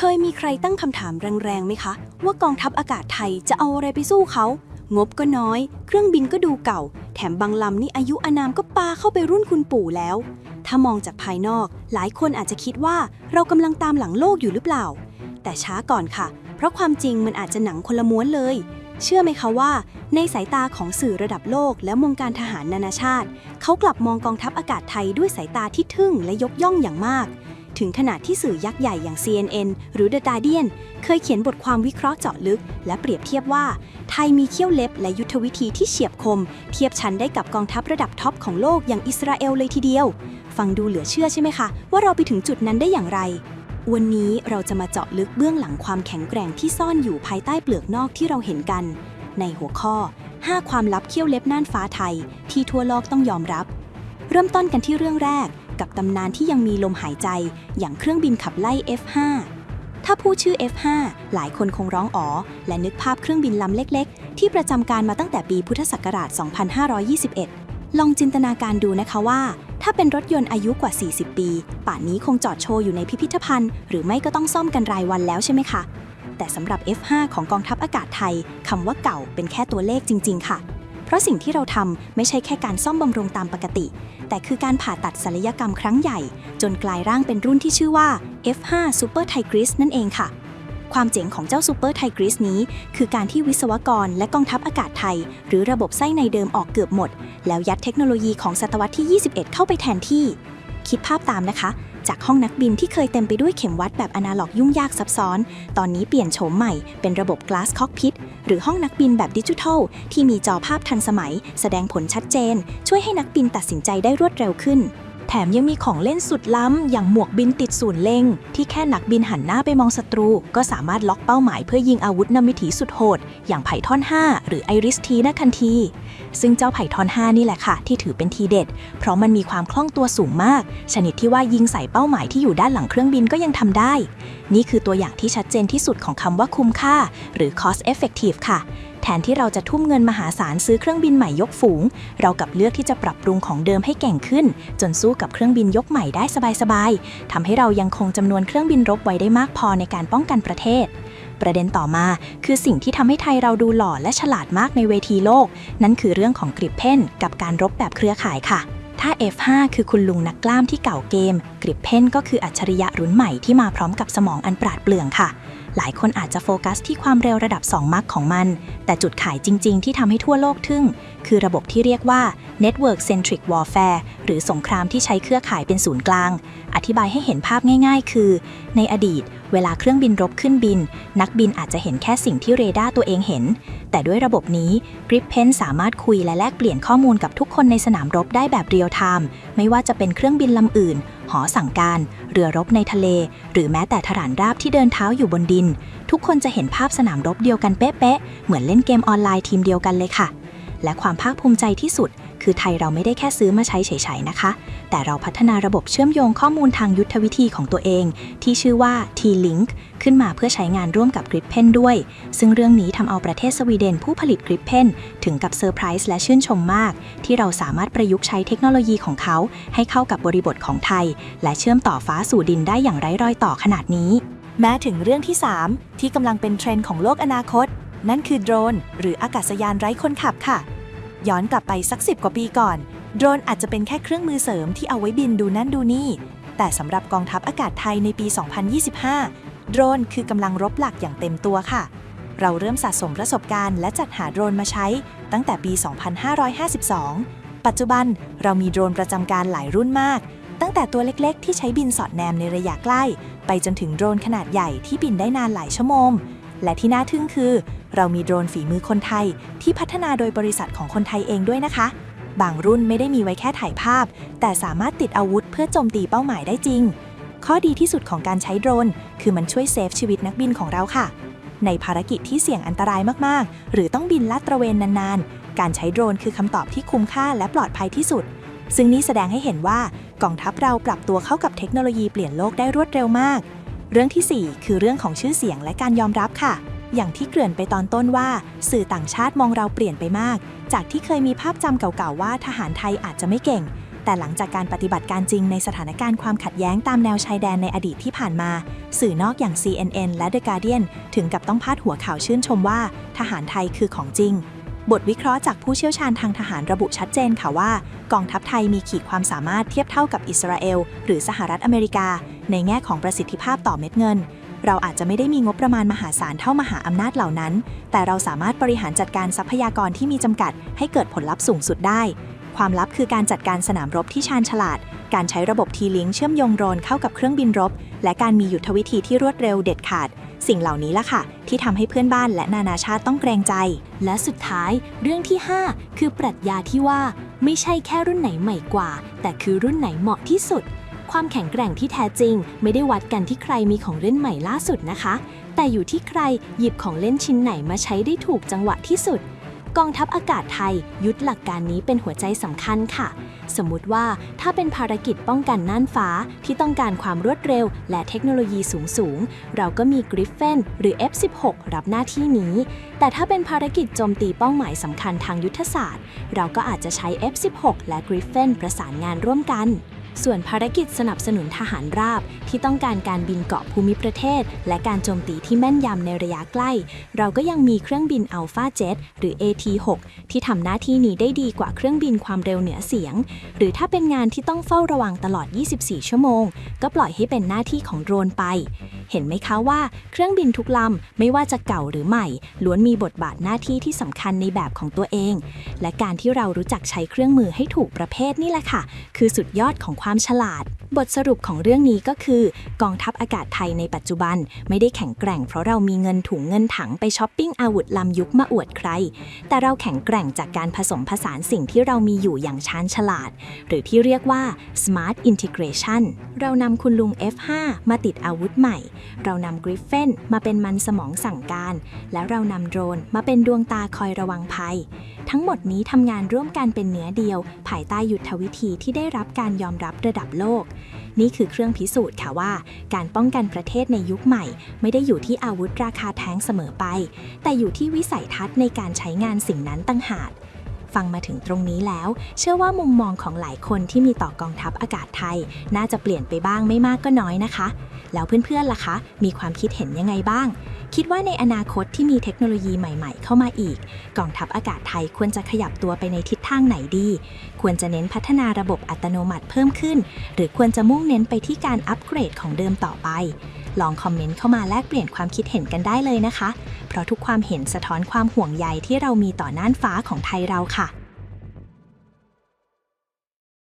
เคยมีใครตั้งคำถามแรงๆไหมคะ ว่ากองทัพอากาศไทยจะเอาอะไรไปสู้เขา งบก็น้อย เครื่องบินก็ดูเก่า แถมบางลำนี่อายุอานามก็ปาเข้าไปรุ่นคุณปู่แล้ว ถ้ามองจากภายนอก หลายคนอาจจะคิดว่าเรากำลังตามหลังโลกอยู่หรือเปล่า แต่ช้าก่อนค่ะ เพราะความจริงมันอาจจะหนังคนละม้วนเลย เชื่อไหมคะว่า ในสายตาของสื่อระดับโลก และวงการทหารนานาชาติ เขากลับมองกองทัพอากาศไทยด้วยสายตาที่ทึ่งและยกย่องอย่างมาก ถึงขนาดที่สื่อยักษ์ใหญ่อย่าง CNN หรือ The Guardian เคยเขียนบทความวิเคราะห์เจาะลึก และเปรียบเทียบว่า ไทยมีเขี้ยวเล็บและยุทธวิธีที่เฉียบคม เทียบชั้นได้กับกองทัพระดับท็อปของโลกอย่างอิสราเอลเลยทีเดียว ฟังดูเหลือเชื่อใช่ไหมคะ ว่าเราไปถึงจุดนั้นได้อย่างไร วันนี้เราจะมาเจาะลึกเบื้องหลังความแข็งแกร่งที่ซ่อนอยู่ภายใต้เปลือกนอกที่เราเห็นกัน ในหัวข้อ 5 ความลับเขี้ยวเล็บน่านฟ้าไทย ที่ทั่วโลกต้องยอมรับ เริ่มต้นกันที่เรื่องแรก กับตำนานที่ยังมีลมหายใจ อย่างเครื่องบินขับไล่ F5 ถ้าพูดชื่อ F5 หลายคนคงร้องอ๋อ และนึกภาพเครื่องบินลำเล็ก ๆ ที่ประจำการมาตั้งแต่ปีพุทธศักราช 2521 ลองจินตนาการดูนะคะว่า ถ้าเป็นรถยนต์อายุกว่า 40 ปี ป่านนี้คงจอดโชว์อยู่ในพิพิธภัณฑ์ หรือไม่ก็ต้องซ่อมกันรายวันแล้วใช่ไหมคะแต่สำหรับ F5 ของกองทัพอากาศไทยคำว่าเก่าเป็นแค่ตัวเลขจริง ๆ ค่ะ เพราะสิ่งที่เราทำไม่ใช่แค่การซ่อมบำรุงตามปกติ แต่คือการผ่าตัดศัลยกรรมครั้งใหญ่ จนกลายร่างเป็นรุ่นที่ชื่อว่า F5 Super Tigris นั่นเองค่ะ ความเจ๋งของเจ้า Super Tigris นี้ คือการที่วิศวกรและกองทัพอากาศไทย หรือระบบไส้ในเดิมออกเกือบหมด แล้วยัดเทคโนโลยีของศตวรรษที่ 21 เข้าไปแทนที่ คิดภาพตามนะคะ จากห้องนักบินที่เคยเต็มไปด้วยเข็มวัดแบบอนาล็อกยุ่งยากซับซ้อน ตอนนี้เปลี่ยนโฉมใหม่เป็นระบบ Glass Cockpit หรือห้องนักบินแบบดิจิทัล ที่มีจอภาพทันสมัย แสดงผลชัดเจน ช่วยให้นักบินตัดสินใจได้รวดเร็วขึ้น แถมยังมีของเล่นสุดล้ำ อย่างหมวกบินติดศูนย์เล็ง ที่แค่นักบินหันหน้าไปมองศัตรู ก็สามารถล็อกเป้าหมายเพื่อยิงอาวุธนำวิถีสุดโหด อย่างไผ่ท่อน 5 หรือไอริสทีได้ทันที ซึ่งเจ้าไผ่ท่อน 5 นี่แหละค่ะ ที่ถือเป็นทีเด็ด เพราะมันมีความคล่องตัวสูงมาก ชนิดที่ว่ายิงใส่เป้าหมายที่อยู่ด้านหลังเครื่องบินก็ยังทำได้ นี่คือตัวอย่างที่ชัดเจนที่สุดของคำว่าคุ้มค่า หรือ cost effective ค่ะ แทนที่เราจะทุ่มเงินมหาศาลซื้อเครื่องบินใหม่ยกฝูง เรากับเลือกที่จะปรับปรุงของเดิมให้เก่งขึ้น จนสู้กับเครื่องบินยกใหม่ได้สบายๆทำให้เรายังคงจำนวนเครื่องบินรบไว้ได้มากพอในการป้องกันประเทศ ประเด็นต่อมา คือสิ่งที่ทำให้ไทยเราดูหล่อและฉลาดมากในเวทีโลก นั่นคือเรื่องของกริปเพนกับการรบแบบเครือข่ายค่ะถ้า F5 คือคุณลุงนักกล้ามที่เก่าเกม กริปเพนก็คืออัจฉริยะรุ่นใหม่ที่มาพร้อมกับสมองอันปราดเปรื่องค่ะ หลายคนอาจจะโฟกัสที่ความเร็วระดับ 2 มักของมัน แต่จุดขายจริง ๆ ที่ทำให้ทั่วโลกทึ่ง คือระบบที่เรียกว่า Network Centric Warfare หรือสงครามที่ใช้เครือข่ายเป็นศูนย์กลาง อธิบายให้เห็นภาพง่าย ๆ คือ ในอดีต เวลาเครื่องบินรบขึ้นบิน นักบินอาจจะเห็นแค่สิ่งที่เรดาร์ตัวเองเห็น แต่ด้วยระบบนี้ g r i p p e n สามารถคุยและแลกเปลี่ยนข้อมูลกับทุกคนในสนามรบได้แบบเรียลไทม์ไม่ว่าจะเป็นเครื่องบินลำอื่น หอสั่งการ เรือรบในทะเล หรือแม้แต่ทหารราบที่เดินเท้าอยู่บนดิน ทุกคนจะเห็นภาพสนามรบเดียวกันเป๊ะๆ เหมือนเล่นเกมออนไลน์ทีมเดียวกันเลยค่ะ และความภาคภูมิใจที่สุด คือไทยเราไม่ได้แค่ซื้อมาใช้เฉยๆนะคะ แต่เราพัฒนาระบบเชื่อมโยงข้อมูลทางยุทธวิธีของตัวเอง ที่ชื่อว่า T-Link ขึ้นมาเพื่อใช้งานร่วมกับ Gripen ด้วย ซึ่งเรื่องนี้ทำเอาประเทศสวีเดนผู้ผลิต Gripen ถึงกับเซอร์ไพรส์และชื่นชมมาก ที่เราสามารถประยุกต์ใช้เทคโนโลยีของเขา ให้เข้ากับบริบทของไทย และเชื่อมต่อฟ้าสู่ดินได้อย่างไร้รอยต่อขนาดนี้ แม้ถึงเรื่องที่ 3 ที่กำลังเป็นเทรนด์ของโลกอนาคต นั่นคือโดรน หรืออากาศยานไร้คนขับค่ะ ย้อนกลับไปสักสิบกว่าปีก่อน โดรนอาจจะเป็นแค่เครื่องมือเสริมที่เอาไว้บินดูนั่นดูนี่ แต่สำหรับกองทัพอากาศไทยในปี 2025 โดรนคือกำลังรบหลักอย่างเต็มตัวค่ะ เราเริ่มสะสมประสบการณ์และจัดหาโดรนมาใช้ ตั้งแต่ปี 2552 ปัจจุบันเรามีโดรนประจำการหลายรุ่นมาก ตั้งแต่ตัวเล็กๆ ที่ใช้บินสอดแนมในระยะใกล้ ไปจนถึงโดรนขนาดใหญ่ที่บินได้นานหลายชั่วโมง และที่น่าทึ่งคือ เรามีโดรนฝีมือคนไทย ที่พัฒนาโดยบริษัทของคนไทยเองด้วยนะคะ บางรุ่นไม่ได้มีไว้แค่ถ่ายภาพ แต่สามารถติดอาวุธเพื่อโจมตีเป้าหมายได้จริง ข้อดีที่สุดของการใช้โดรน คือมันช่วยเซฟชีวิตนักบินของเราค่ะ ในภารกิจที่เสี่ยงอันตรายมากๆ หรือต้องบินลาดตระเวนนานๆ การใช้โดรนคือคำตอบที่คุ้มค่าและปลอดภัยที่สุด ซึ่งนี่แสดงให้เห็นว่ากองทัพเราปรับตัวเข้ากับเทคโนโลยีเปลี่ยนโลกได้รวดเร็วมาก เรื่องที่ 4 คือเรื่องของชื่อเสียงและการยอมรับค่ะ อย่างที่เกริ่นไปตอนต้นว่า สื่อต่างชาติมองเราเปลี่ยนไปมาก จากที่เคยมีภาพจำเก่าๆว่าทหารไทยอาจจะไม่เก่งแแต่หลังจากการปฏิบัติการจริงในสถานการณ์ความขัดแย้งตามแนวชายแดนในอดีตที่ผ่านมา สื่อนอกอย่าง CNN และ The Guardian ถึงกับต้องพาดหัวข่าวชื่นชมว่า ทหารไทยคือของจริง บทวิเคราะห์จากผู้เชี่ยวชาญทางทหารระบุชัดเจนค่ะว่า กองทัพไทยมีขีดความสามารถเทียบเท่ากับอิสราเอล หรือสหรัฐอเมริกา ในแง่ของประสิทธิภาพต่อเม็ดเงิน เราอาจจะไม่ได้มีงบประมาณมหาศาลเท่ามหาอำนาจเหล่านั้น แต่เราสามารถบริหารจัดการทรัพยากรที่มีจำกัด ให้เกิดผลลัพธ์สูงสุดได้ ความลับคือการจัดการสนามรบที่ชาญฉลาด การใช้ระบบทีลิงเชื่อมโยงโดรนเข้ากับเครื่องบินรบ และการมียุทธวิธีที่รวดเร็วเด็ดขาด สิ่งเหล่านี้ล่ะค่ะ ที่ทำให้เพื่อนบ้านและนานาชาติต้องเกรงใจ และสุดท้ายเรื่องที่ 5 คือปรัชญาที่ว่า ไม่ใช่แค่รุ่นไหนใหม่กว่า แต่คือรุ่นไหนเหมาะที่สุด ความแข็งแกร่งที่แท้จริง ไม่ได้วัดกันที่ใครมีของเล่นใหม่ล่าสุดนะคะ แต่อยู่ที่ใครหยิบของเล่นชิ้นไหนมาใช้ได้ถูกจังหวะที่สุด กองทัพอากาศไทยยึดหลักการนี้เป็นหัวใจสำคัญค่ะ สมมุติว่าถ้าเป็นภารกิจป้องกันน่านฟ้าที่ต้องการความรวดเร็ว และเทคโนโลยีสูงสูง เราก็มี Griffin หรือ F16 รับหน้าที่นี้ แต่ถ้าเป็นภารกิจโจมตีเป้าหมายสำคัญทางยุทธศาสตร์ เราก็อาจจะใช้ F16 และ Griffin ประสานงานร่วมกัน ส่วนภารกิจสนับสนุนทหารราบที่ต้องการการบินเกาะภูมิประเทศ และการโจมตีที่แม่นยำในระยะใกล้ เราก็ยังมีเครื่องบิน Alpha Jet หรือ AT6 ที่ทำหน้าที่นี้ได้ดีกว่าเครื่องบินความเร็วเหนือเสียง หรือถ้าเป็นงานที่ต้องเฝ้าระวังตลอด 24 ชั่วโมง ก็ปล่อยให้เป็นหน้าที่ของโดรนไป เห็นไหมคะว่าเครื่องบินทุกลำไม่ว่าจะเก่าหรือใหม่ ล้วนมีบทบาทหน้าที่ที่สำคัญในแบบของตัวเอง และการที่เรารู้จักใช้เครื่องมือให้ถูกประเภทนี่แหละค่ะ คือสุดยอดของความฉลาด บทสรุปของเรื่องนี้ก็คือ กองทัพอากาศไทยในปัจจุบัน ไม่ได้แข็งแกร่งเพราะเรามีเงินถุงเงินถังไปช้อปปิ้งอาวุธลำยุคมาอวดใคร แต่เราแข็งแกร่งจากการผสมผสานสิ่งที่เรามีอยู่อย่างชาญฉลาด หรือที่เรียกว่า smart integration เรานำคุณลุง F5 มาติดอาวุธใหม่ เรานำ Griffin มาเป็นมันสมองสั่งการ แล้วเรานำโดรนมาเป็นดวงตาคอยระวังภัย ทั้งหมดนี้ทำงานร่วมกันเป็นเนื้อเดียว ภายใต้ยุทธวิธีที่ได้รับการยอมรับระดับโลก นี่คือเครื่องพิสูจน์ค่ะว่า การป้องกันประเทศในยุคใหม่ ไม่ได้อยู่ที่อาวุธราคาแพงเสมอไป แต่อยู่ที่วิสัยทัศน์ในการใช้งานสิ่งนั้นต่างหาก ฟังมาถึงตรงนี้แล้ว เชื่อว่ามุมมองของหลายคนที่มีต่อกองทัพอากาศไทย น่าจะเปลี่ยนไปบ้างไม่มากก็น้อยนะคะ แล้วเพื่อนๆล่ะคะ มีความคิดเห็นยังไงบ้าง คิดว่าในอนาคตที่มีเทคโนโลยีใหม่ๆ เข้ามาอีก กองทัพอากาศไทยควรจะขยับตัวไปในทิศทางไหนดี ควรจะเน้นพัฒนาระบบอัตโนมัติเพิ่มขึ้น หรือควรจะมุ่งเน้นไปที่การอัปเกรดของเดิมต่อไป ลองคอมเมนต์เข้ามาแลกเปลี่ยนความคิดเห็นกันได้เลยนะคะ เพราะทุกความเห็นสะท้อนความห่วงใยที่เรามีต่อน่านฟ้าของไทยเราค่ะ